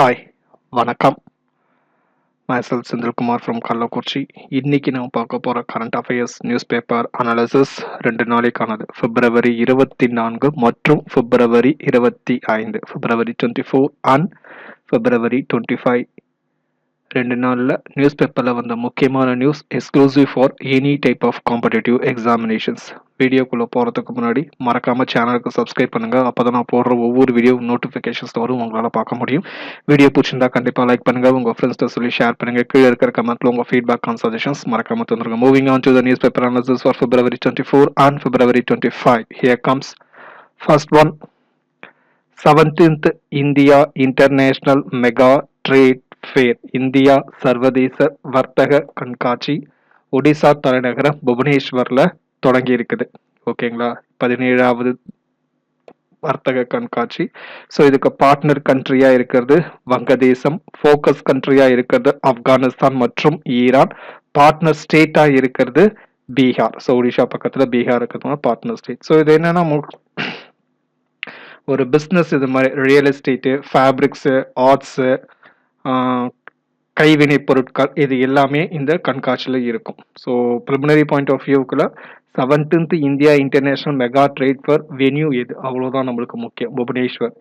Hi வணக்கம். Myself Senthilkumar from Kallakurichi. இன்னைக்கு நம்ம பார்க்க போகிற current affairs news paper analysis ரெண்டு நாளைக்கானது. பிப்ரவரி இருபத்தி நான்கு மற்றும் பிப்ரவரி இருபத்தி ஐந்து. February twenty four and February twenty five ரெண்டு நாளில் நியூஸ் பேப்பரில் வந்த முக்கியமான news exclusive for any type of competitive examinations வீடியோக்குள்ளே போகிறதுக்கு முன்னாடி மறக்காமல் சேனலுக்கு சப்ஸ்கிரைப் பண்ணுங்கள் அப்போ தான் நான் போடுற ஒவ்வொரு வீடியோ நோட்டிஃபிகேஷன்ஸ் வரும். உங்களால் பார்க்க முடியும். வீடியோ பிடிச்சிருந்தா கண்டிப்பாக லைக் பண்ணுங்கள் உங்கள் ஃப்ரெண்ட்ஸ்ட்டு சொல்லி ஷேர் பண்ணுங்கள் கீழே இருக்கிற கமெண்ட்டில் உங்கள் ஃபீட்பேக் அண்ட் சஜஷன்ஸ் மறக்காமல் தந்துருங்க. Moving on to the news paper analysis for February twenty four and February twenty five here comes first one seventeenth India international mega trade fair India சர்வதேச வர்த்தக கண்காட்சி ஒடிசா தலைநகரம் புவனேஸ்வரில் தொடங்கி இருக்குது ஓகேங்களா? பதினேழாவது வர்த்தக கண்காட்சி. ஸோ இதுக்கு பார்ட்னர் கண்ட்ரியாக இருக்கிறது வங்கதேசம் ஃபோக்கஸ் கண்ட்ரியாக இருக்கிறது ஆப்கானிஸ்தான் மற்றும் ஈரான். பார்ட்னர் ஸ்டேட்டாக இருக்கிறது பீகார். ஸோ ஒடிஷா பக்கத்தில் பீகார் இருக்கிறதுனால பார்ட்னர் ஸ்டேட் ஸோ இது என்னென்னா ஒரு பிஸ்னஸ் இது மாதிரி ரியல் எஸ்டேட்டு ஃபேப்ரிக்ஸு ஆர்ட்ஸு கைவினை பொருட்கள் இது எல்லாமே இந்த கண்காட்சியில் இருக்கும். So preliminary point of வியூக்குள்ள seventeenth India international mega trade fair venue இது அவ்வளோதான் நம்மளுக்கு முக்கியம். புவனேஸ்வர்.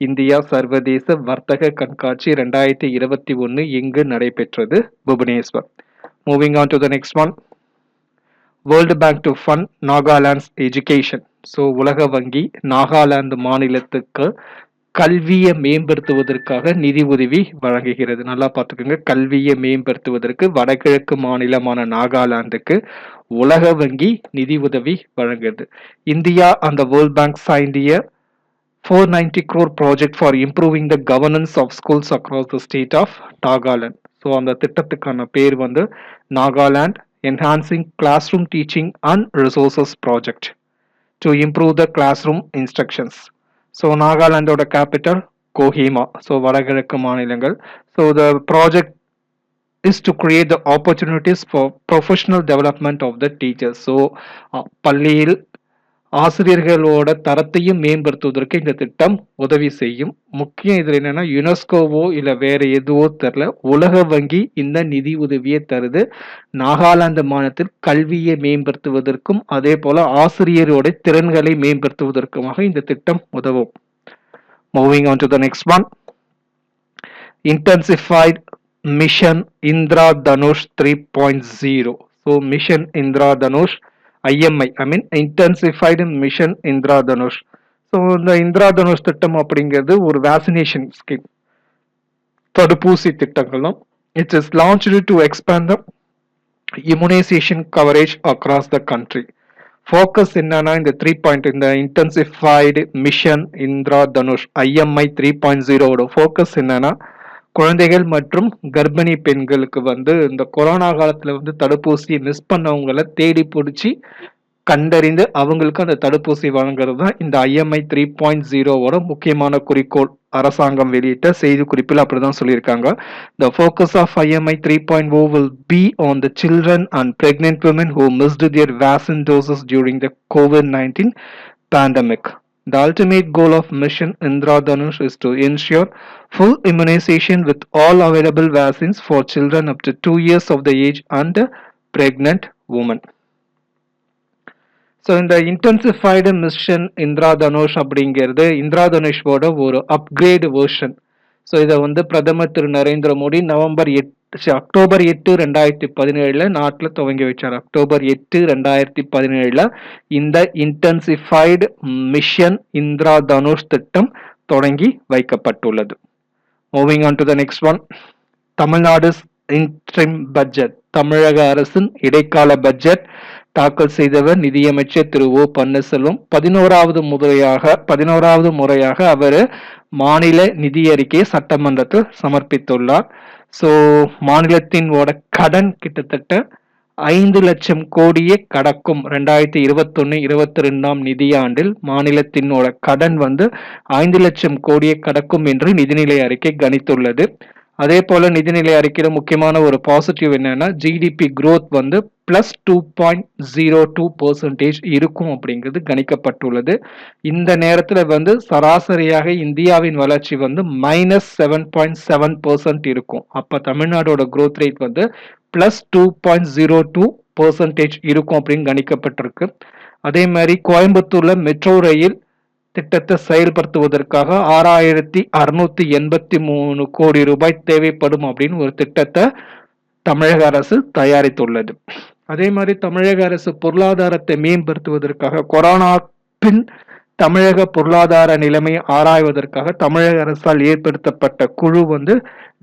இந்தியா சர்வதேச வர்த்தக கண்காட்சி ரெண்டாயிரத்தி இருபத்தி ஒன்று எங்கு நடைபெற்றது? Bhubaneswar. Moving on to the next one world bank to fund நாகாலாண்ட்ஸ் education so உலக வங்கி நாகாலாந்து மாநிலத்துக்கு கல்வியை மேம்படுத்துவதற்காக நிதி உதவி வழங்குகிறது. நல்லா பார்த்துக்கோங்க. கல்வியை மேம்படுத்துவதற்கு வடகிழக்கு மாநிலமான நாகாலாந்துக்கு உலக வங்கி நிதி உதவி வழங்குது. இந்தியா அந்த world bank சைண்டிய four ninety crore project for improving the governance of schools across the state of Nagaland so அந்த திட்டத்துக்கான பேர் வந்து Nagaland enhancing classroom teaching and resources project to improve the classroom instructions so நாகாலாண்டோட capital Kohima so வடகிழக்கு மாநிலங்கள். So the project is to create the opportunities for professional development of the teachers so பள்ளியில் ஆசிரியர்களோட தரத்தையும் மேம்படுத்துவதற்கு இந்த திட்டம் உதவி செய்யும். முக்கியம் இதில் என்னென்னா யுனெஸ்கோவோ இல்லை வேறு எதுவோ தெரில உலக வங்கி இந்த நிதி உதவியை தருது. நாகாலாந்து மாநிலத்தில் கல்வியை மேம்படுத்துவதற்கும் அதே போல் ஆசிரியரோட திறன்களை மேம்படுத்துவதற்குமாக இந்த திட்டம் உதவும். Moving on to the next one intensified mission Indra Dhanush three point zero so mission Indra Dhanush IMI I mean intensified mission Indra Dhanush so இந்த இந்திரா தனுஷ் திட்டம் அப்படிங்கிறது ஒரு வேக்சினேஷன் ஸ்கீம் தடுப்பூசி திட்டங்களும் it's is launched to expand the immunisation coverage across the country focus என்னன்னா இந்த three point இந்த intensified mission Indra Dhanush IMI three point ஜீரோவோட focus என்னன்னா குழந்தைகள் மற்றும் கர்ப்பிணி பெண்களுக்கு வந்து இந்த கொரோனா காலத்துல வந்து தடுப்பூசியை மிஸ் பண்ணவங்கள தேடி பிடிச்சி கண்டறிந்து அவங்களுக்கு அந்த தடுப்பூசி வழங்குறது தான் இந்த ஐஎம்ஐ த்ரீ பாயிண்ட் ஜீரோவோட முக்கியமான குறிக்கோள். அரசாங்கம் வெளியிட்ட செய்தி குறிப்பில் அப்படிதான் சொல்லியிருக்காங்க. The focus of IMI three point O will be on the children and pregnant women who missed their vaccine doses during the COVID nineteen pandemic The ultimate goal of Mission Indradhanush is to ensure full immunization with all available vaccines for children up to 2 years of the age and pregnant women. So இந்த intensified mission Indira Dhanush அப்படிங்கிறது இந்திரா தனுஷோட ஒரு upgrade version so இதை வந்து பிரதமர் திரு நரேந்திர மோடி நவம்பர் எட்டு அக்டோபர் எட்டு ரெண்டாயிரத்தி பதினேழுல நாட்டில் துவங்கி வச்சார். அக்டோபர் எட்டு ரெண்டாயிரத்தி பதினேழுல இந்த இன்டென்சிஃபைடு மிஷன் இந்திரா தனுஷ் திட்டம் தொடங்கி வைக்கப்பட்டுள்ளது. Moving on to the next one Tamil Nadu interim budget தமிழக அரசின் இடைக்கால பட்ஜெட் தாக்கல் செய்தவர் நிதியமைச்சர் திரு ஓ பன்னீர்செல்வம். பதினோராவது முறையாக பதினோராவது முறையாக அவர் மாநில நிதி அறிக்கையை சட்டமன்றத்தில் சமர்ப்பித்துள்ளார். ஸோ மாநிலத்தினோட கடன் கிட்டத்தட்ட ஐந்து லட்சம் கோடியே கடக்கும் ரெண்டாயிரத்தி இருபத்தொன்னு இருபத்தி ரெண்டாம் நிதியாண்டில் மாநிலத்தினோட கடன் வந்து ஐந்து லட்சம் கோடியே கடக்கும் என்று நிதிநிலை அறிக்கை கணித்துள்ளது. அதே போல நிதிநிலை அறிக்கையில முக்கியமான ஒரு பாசிட்டிவ் என்னன்னா ஜிடிபி குரோத் வந்து plus two point zero two percentage இருக்கும் அப்படிங்கிறது கணிக்கப்பட்டுள்ளது. இந்த நேரத்தில் வந்து சராசரியாக இந்தியாவின் வளர்ச்சி வந்து minus seven point seven percent இருக்கும். அப்போ தமிழ்நாடோட குரோத் ரேட் வந்து plus two point zero two percentage இருக்கும் அப்படின்னு கணிக்கப்பட்டிருக்கு. அதே மாதிரி கோயம்புத்தூரில் மெட்ரோ ரயில் திட்டத்தை செயல்படுத்துவதற்காக ஆறாயிரத்தி அறுநூத்தி எண்பத்தி மூணு கோடி ரூபாய் தேவைப்படும் அப்படின்னு ஒரு திட்டத்தை தமிழக அரசு தயாரித்துள்ளது. அதே மாதிரி தமிழக அரசு பொருளாதாரத்தை மேம்படுத்துவதற்காக கொரோனா பின் தமிழக பொருளாதார நிலைமையை ஆராய்வதற்காக தமிழக அரசால் ஏற்படுத்தப்பட்ட குழு வந்து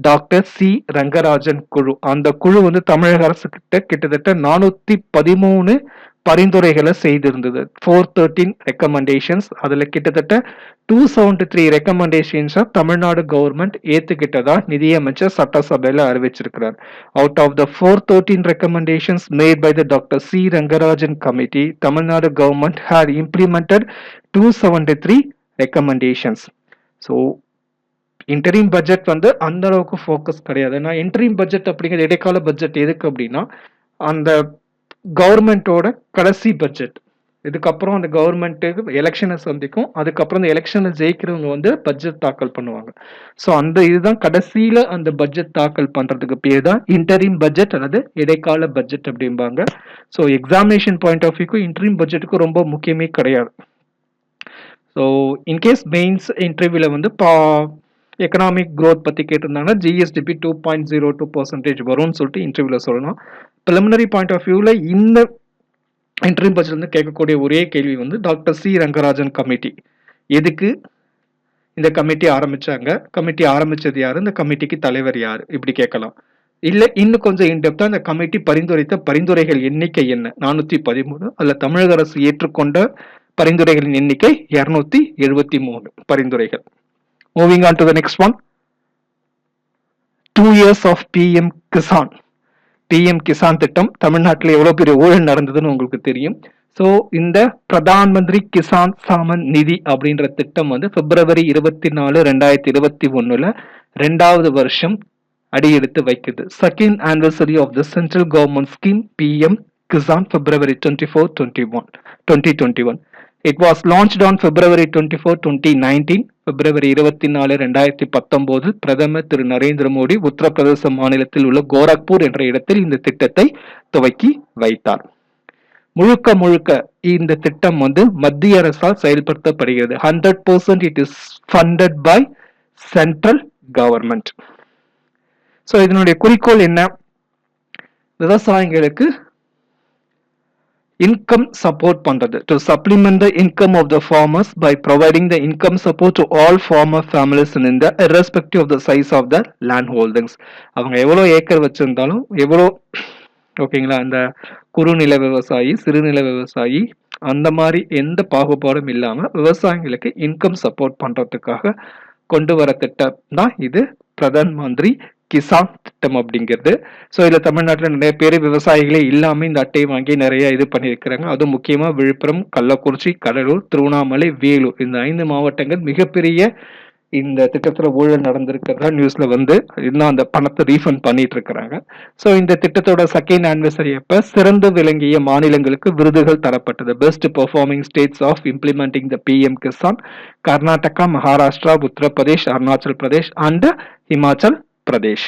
டாக்டர் சி. ரங்கராஜன் குழு. அந்த குழு வந்து தமிழக அரசு கிட்ட கிட்டத்தட்ட நானூத்தி பதிமூணு பரிந்துரைகளை செய்திருந்தது. ஃபோர் தேர்ட்டின் ரெக்கமெண்டேஷன்ஸ் அதில் கிட்டத்தட்ட டூ செவன்டி த்ரீ ரெக்கமெண்டேஷன்ஸை தமிழ்நாடு கவர்மெண்ட் ஏற்றுக்கிட்டதா நிதியமைச்சர் சட்டசபையில் அறிவிச்சிருக்கிறார். Out of the four thirteen recommendations made by the doctor C Rangarajan committee Tamil Nadu government had implemented two seventy three recommendations so interim budget வந்து அந்த அளவுக்கு focus கிடையாது. ஏன்னா இன்டரிம் பட்ஜெட் அப்படிங்கிறது இடைக்கால பட்ஜெட் எதுக்கு அப்படின்னா அந்த கவர்மெண்ட்டோட கடைசி பட்ஜெட். இதுக்கப்புறம் அந்த கவர்மெண்ட்டுக்கு எலெக்ஷனை சந்திக்கும். அதுக்கப்புறம் அந்த எலெக்ஷனை ஜெயிக்கிறவங்க வந்து பட்ஜெட் தாக்கல் பண்ணுவாங்க. ஸோ அந்த இதுதான் கடைசியில் அந்த பட்ஜெட் தாக்கல் பண்ணுறதுக்கு பேர் தான் இன்டரிம் பட்ஜெட் அல்லது இடைக்கால பட்ஜெட் அப்படிம்பாங்க. ஸோ எக்ஸாமினேஷன் பாயிண்ட் ஆஃப் வியூக்கும் இன்டரிம் பட்ஜெட்டுக்கும் ரொம்ப முக்கியமே கிடையாது. ஸோ இன்கேஸ் மெயின்ஸ் இன்டர்வியூவில் வந்து பா எக்கனாமிக் க்ரோத் பற்றி கேட்டிருந்தாங்கன்னா GSDP two point zero two percentage வரும்னு சொல்லிட்டு இன்டர்வியூவில் சொல்லணும். ப்ரிலிமினரி பாயிண்ட் ஆஃப் வியூவில் இந்த இன்டர்வியூ பட்ஜெட்லேருந்து கேட்கக்கூடிய ஒரே கேள்வி வந்து டாக்டர் சி ரங்கராஜன் கமிட்டி எதுக்கு இந்த கமிட்டி ஆரம்பித்தாங்க கமிட்டி ஆரம்பிச்சது யார்? இந்த கமிட்டிக்கு தலைவர் யார்? இப்படி கேட்கலாம். இல்லை இன்னும் கொஞ்சம் இன்டெப்தா இந்த கமிட்டி பரிந்துரைத்த பரிந்துரைகள் எண்ணிக்கை என்ன? நானூற்றி பதிமூணு. அதில் தமிழக அரசு ஏற்றுக்கொண்ட பரிந்துரைகளின் எண்ணிக்கை இரநூத்தி எழுபத்தி மூணு பரிந்துரைகள். Moving on to the next one two years of PM Kisan PM Kisan திட்டம் தமிழ்நாட்டில் எவ்வளோ பெரிய ஊழல் நடந்ததுன்னு உங்களுக்கு தெரியும். ஸோ இந்த பிரதான் மந்திரி கிசான் சாமன் நிதி அப்படின்ற திட்டம் வந்து பிப்ரவரி இருபத்தி நாலு ரெண்டாயிரத்தி இருபத்தி ஒன்றில் ரெண்டாவது வருஷம் அடியெடுத்து வைக்குது. Second anniversary of the central government scheme PM Kisan February twenty four twenty one twenty twenty one it was launch on February twenty four twenty nineteen பிப்ரவரி இருபத்தி நாலு ரெண்டாயிரத்தி பத்தொன்பது பிரதமர் திரு நரேந்திர மோடி உத்தரப்பிரதேச மாநிலத்தில் உள்ள கோரக்பூர் என்ற இடத்தில் இந்த திட்டத்தை துவக்கி வைத்தார். முழுக்க முழுக்க இந்த திட்டம் வந்து மத்திய அரசால் செயல்படுத்தப்படுகிறது. Hundred percent it is funded by central government so இதனுடைய குறிக்கோள் என்ன? விவசாயிகளுக்கு இன்கம் சப்போர்ட் பண்றது. To supplement the income of the farmers by providing the income support to all farmer families in இந்த irrespective of the size of the land holdings அவங்க எவ்வளோ acre வச்சிருந்தாலும் எவ்வளோ ஓகேங்களா அந்த குறுநில விவசாயி சிறுநில விவசாயி அந்த மாதிரி எந்த பாகுபாடும் இல்லாமல் விவசாயிகளுக்கு இன்கம் சப்போர்ட் பண்ணுறதுக்காக கொண்டு வர திட்டம் தான் இது. பிரதான் மந்திரி கிசான் திட்டம் அப்படிங்கிறது. ஸோ இதில் தமிழ்நாட்டில் நிறைய பேர் விவசாயிகளே இல்லாமல் இந்த அட்டையை வாங்கி நிறைய இது பண்ணியிருக்கிறாங்க. அதுவும் முக்கியமாக விழுப்புரம் கள்ளக்குறிச்சி கடலூர் திருவண்ணாமலை வேலூர். இந்த ஐந்து மாவட்டங்கள் மிகப்பெரிய இந்த திட்டத்தில் ஊழல் நடந்திருக்கிறதா நியூஸில் வந்து இன்னும் அந்த பணத்தை ரீஃபண்ட் பண்ணிட்டு இருக்கிறாங்க. ஸோ இந்த திட்டத்தோட செகண்ட் ஆனிவர்சரி அப்போ சிறந்து விளங்கிய மாநிலங்களுக்கு விருதுகள் தரப்பட்டது. Best performing states of implementing the PM Kisan Karnataka Maharashtra Uttar Pradesh Arunachal Pradesh and Himachal Pradesh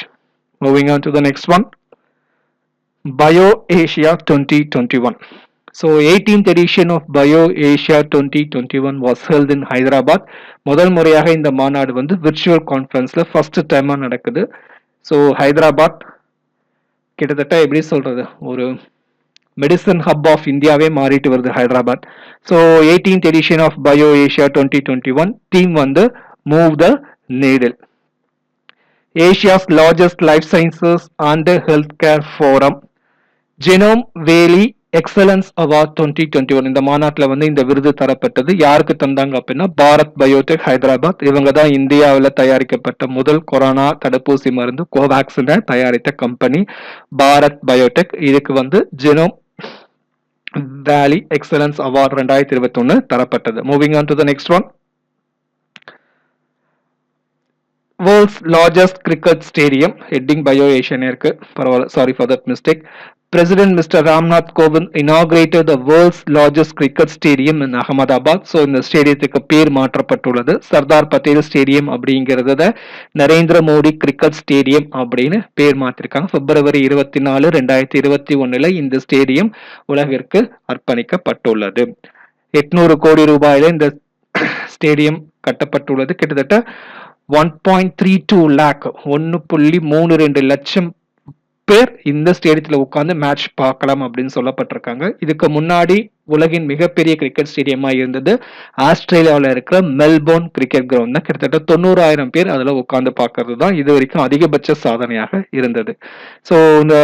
moving on to the next one bio Asia twenty twenty one so eighteenth edition of bio Asia twenty twenty one was held in Hyderabad முதல் முறையாக இந்த மாநாடு வந்து virtual கான்ஃபரன்ஸில் first டைமாக நடக்குது. So Hyderabad கிட்டத்தட்ட எப்படி சொல்கிறது ஒரு மெடிசன் ஹப் ஆஃப் இந்தியாவே மாறிட்டு வருது Hyderabad so eighteenth edition of bio Asia twenty twenty one team வந்து move the needle Asia's largest life sciences and health care forum genome valley excellence award twenty twenty one இந்த மாநாட்டில் வந்து இந்த விருது தரப்பட்டது. யாருக்கு தந்தாங்க அப்படின்னா பாரத் பயோடெக் ஹைதராபாத். இவங்க தான் இந்தியாவில் தயாரிக்கப்பட்ட முதல் கொரோனா தடுப்பூசி மருந்து கோவேக்சினை தயாரித்த கம்பெனி பாரத் பயோடெக் இதுக்கு வந்து ஜெனோம் வேலி எக்ஸலன்ஸ் அவார்ட் ரெண்டாயிரத்தி இருபத்தி ஒன்று தரப்பட்டது. Moving on to the next one world's largest cricket stadium heading bio ஏஷியனே இருக்கு பரவாயில்ல sorry for that mistake President Mr. Ramnath Kovind inaugurated the world's largest cricket stadium in Ahmedabad. So இந்த ஸ்டேடியத்துக்கு பேர் மாற்றப்பட்டுள்ளது சர்தார் பட்டேல் ஸ்டேடியம் அப்படிங்கிறத நரேந்திர மோடி கிரிக்கெட் ஸ்டேடியம் அப்படின்னு பேர் மாற்றிருக்காங்க பிப்ரவரி இருபத்தி நாலு ரெண்டாயிரத்தி இருபத்தி ஒன்றில் இந்த ஸ்டேடியம் உலகிற்கு அர்ப்பணிக்கப்பட்டுள்ளது எட்நூறு கோடி ரூபாயில இந்த ஸ்டேடியம் கட்டப்பட்டுள்ளது கிட்டத்தட்ட one point three two lakh ஒன்னு புள்ளி மூணு ரெண்டு லட்சம் பேர் இந்த ஸ்டேடியத்தில் உட்காந்து மேட்ச் பார்க்கலாம் அப்படின்னு சொல்லப்பட்டிருக்காங்க. இதுக்கு முன்னாடி உலகின் மிகப்பெரிய கிரிக்கெட் ஸ்டேடியமா இருந்தது. ஆஸ்திரேலியாவில் இருக்கிற மெல்போர்ன் கிரிக்கெட் கிரவுண்ட் தான். கிட்டத்தட்ட தொண்ணூறாயிரம் பேர் அதில் உட்காந்து பார்க்கறது தான் இது வரைக்கும் அதிகபட்ச சாதனையாக இருந்தது. ஸோ இந்த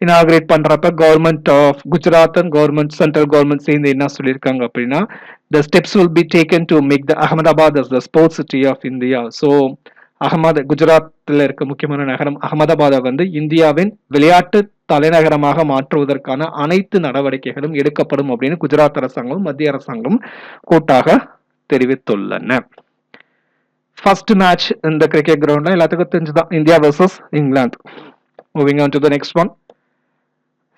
இனாகிரேட் பண்றப்ப government of Gujarat and government central government சேர்ந்து என்ன சொல்லியிருக்காங்க அப்படின்னா the steps will be taken to make the Ahmedabad as the sports city of India so Ahmed குஜராத்தில் இருக்க முக்கியமான நகரம் அகமதாபாதை வந்து இந்தியாவின் விளையாட்டு தலைநகரமாக மாற்றுவதற்கான அனைத்து நடவடிக்கைகளும் எடுக்கப்படும் அப்படின்னு குஜராத் அரசாங்கம் மத்திய அரசாங்கம் கூட்டாக தெரிவித்துள்ளன. ஃபர்ஸ்ட் மேட்ச் இந்த கிரிக்கெட் கிரவுண்ட்ல எல்லாத்துக்கும் தெரிஞ்சுதான் India versus England moving on to the next one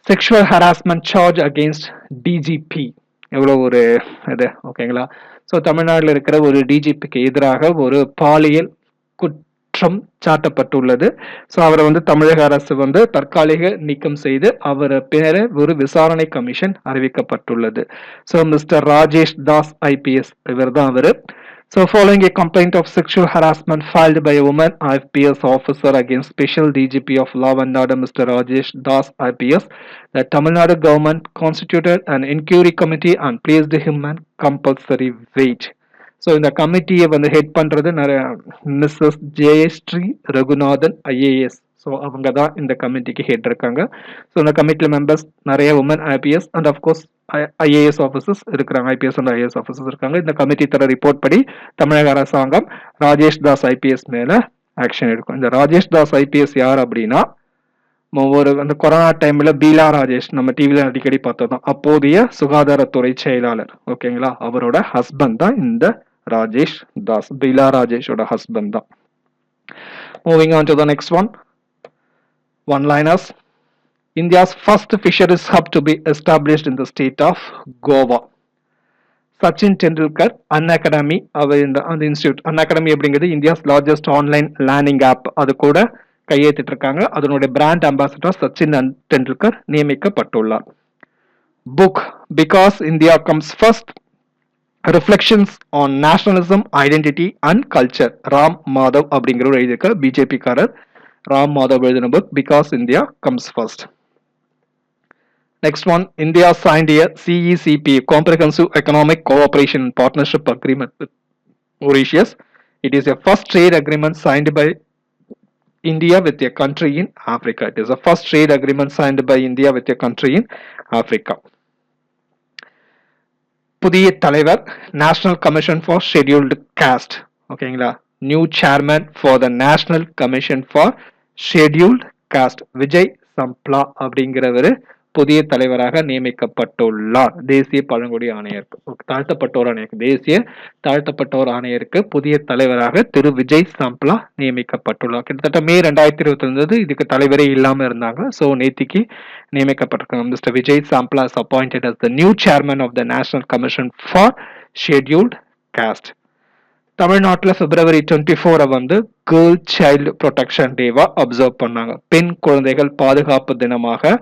sexual harassment charge against DGP எவ்வளோ ஒரு இது ஓகேங்களா ஸோ தமிழ்நாட்டில் இருக்கிற ஒரு டிஜிபிக்கு எதிராக ஒரு பாலியல் குற்றம் சாட்டப்பட்டுள்ளது. ஸோ அவரை வந்து தமிழக அரசு வந்து தற்காலிக நீக்கம் செய்து அவர் பேர ஒரு விசாரணை கமிஷன் அறிவிக்கப்பட்டுள்ளது. So mister Rajesh Das IPS இவர் தான் அவர். So, following a complaint of sexual harassment filed by a woman IPS officer against Special DGP of Law and Order, Mr. Rajesh Das IPS, the Tamil Nadu government constituted an inquiry committee and placed him on compulsory wait. So இந்த கமிட்டியை வந்து head பண்ணுறது நிறைய Mrs Jayashree Raghunathan IAS So அவங்க தான் இந்த கமிட்டிக்கு head இருக்காங்க. So இந்த கமிட்டியில் மெம்பர்ஸ் நிறைய women IPS and of course IAS officers இருக்கிறாங்க. ஐபிஎஸ் அண்ட் ஐஏஎஸ் ஆஃபீஸர்ஸ் இருக்காங்க. இந்த கமிட்டி தர ரிப்போர்ட் படி தமிழக அரசாங்கம் ராஜேஷ் தாஸ் ஐபிஎஸ் மேலே ஆக்ஷன் எடுக்கும். இந்த ராஜேஷ் தாஸ் ஐபிஎஸ் யார் அப்படின்னா ஒவ்வொரு அந்த கொரோனா டைம்ல பீலா ராஜேஷ் நம்ம டிவியில அடிக்கடி பார்த்தோம் அப்போதைய சுகாதாரத்துறை செயலாளர். ஓகேங்களா அவரோட ஹஸ்பண்ட் தான் இந்த ராஜேஷ் தாஸ். பீலா ராஜேஷோட ஹஸ்பண்ட் தான். Moving on to the next one one liners India's first fisheries hub to be established in the state of Goa. Sachin Tendulkar an academy அவர் இந்த அந்த இன்ஸ்டியூட் அன் அகாடமி அப்படிங்கிறது India's largest online learning app அது கூட கையெழுத்திட்டு இருக்காங்க அதனுடைய brand ambassador Sachin Tendulkar நியமிக்கப்பட்டுள்ளார். Book because India comes first reflections on nationalism identity and culture Ram Madhav அப்படிங்கிறவர் எழுதியிருக்க பிஜேபிக்காரர் ராம் மாதவ் எழுதின book because India comes first Next one, India signed a CECP, Comprehensive Economic Cooperation and Partnership Agreement with Mauritius. It is a first trade agreement signed by India with a country in Africa. It is a first trade agreement signed by India with a country in Africa. புதிய தலைவர் national commission for scheduled caste ஓகேங்களா new chairman for the National commission for Scheduled Caste Vijay Sampla அப்படிங்கிறவர் புதிய தலைவராக நியமிக்கப்பட்டுள்ளார். தேசிய பழங்குடி ஆணையருக்கு தாழ்த்தப்பட்டோர் ஆணையருக்கு தேசிய தாழ்த்தப்பட்டோர் ஆணையருக்கு புதிய தலைவராக திரு விஜய் சாம்ப்லா நியமிக்கப்பட்டுள்ளார். கிட்டத்தட்ட மே ரெண்டாயிரத்தி இருபத்தி ஒன்பது இதுக்கு தலைவரே இல்லாமல் இருந்தாங்க. ஸோ நேத்திக்கு நியமிக்கப்பட்டிருக்காங்க. Mister Vijay Sampla is appointed as the new chairman of the national commission for scheduled caste தமிழ்நாட்டில் பிப்ரவரி டுவெண்ட்டி ஃபோரை வந்து கேர்ள் சைல்டு ப்ரொடெக்ஷன் டேவாக அப்சர்வ் பண்ணாங்க. பெண் குழந்தைகள் பாதுகாப்பு தினமாக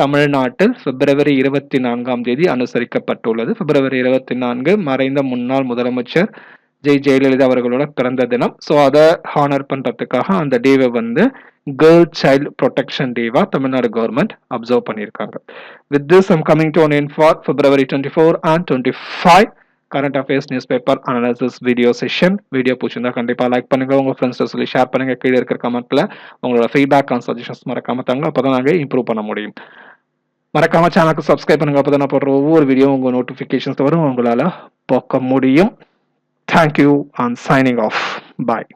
தமிழ்நாட்டில் பிப்ரவரி இருபத்தி நான்காம் தேதி அனுசரிக்கப்பட்டுள்ளது. பிப்ரவரி இருபத்தி நான்கு மறைந்த முன்னாள் முதலமைச்சர் ஜெய் ஜெயலலிதா அவர்களோட பிறந்த தினம். ஸோ அதை ஹானர் பண்ணுறதுக்காக அந்த டேவை வந்து கேர்ள் சைல்டு ப்ரொடெக்ஷன் டேவாக தமிழ்நாடு கவர்மெண்ட் அப்சர்வ் பண்ணியிருக்காங்க. With this I'm coming to one in for February twenty four and twenty five current affairs news paper analysis video session video பிடிச்சிருந்தா கண்டிப்பாக லைக் பண்ணுங்கள் உங்கள் ஃப்ரெண்ட்ஸ் சொல்லி ஷேர் பண்ணுங்கள் கீழே இருக்கிற கமெண்ட்டில் உங்களோட ஃபீட்பேக் அண்ட் சஜஷன்ஸ் மறக்காம தாங்க அப்போ தான் நாங்கள் இம்ப்ரூவ் பண்ண முடியும். மறக்காம சேனலுக்கு சப்ஸ்கிரைப் பண்ணுங்க. அப்பதான் நான் போடுற ஒவ்வொரு வீடியோ உங்கள் நோட்டிஃபிகேஷன்ஸ் வரும். உங்களால் பார்க்க முடியும். Thank you and signing off bye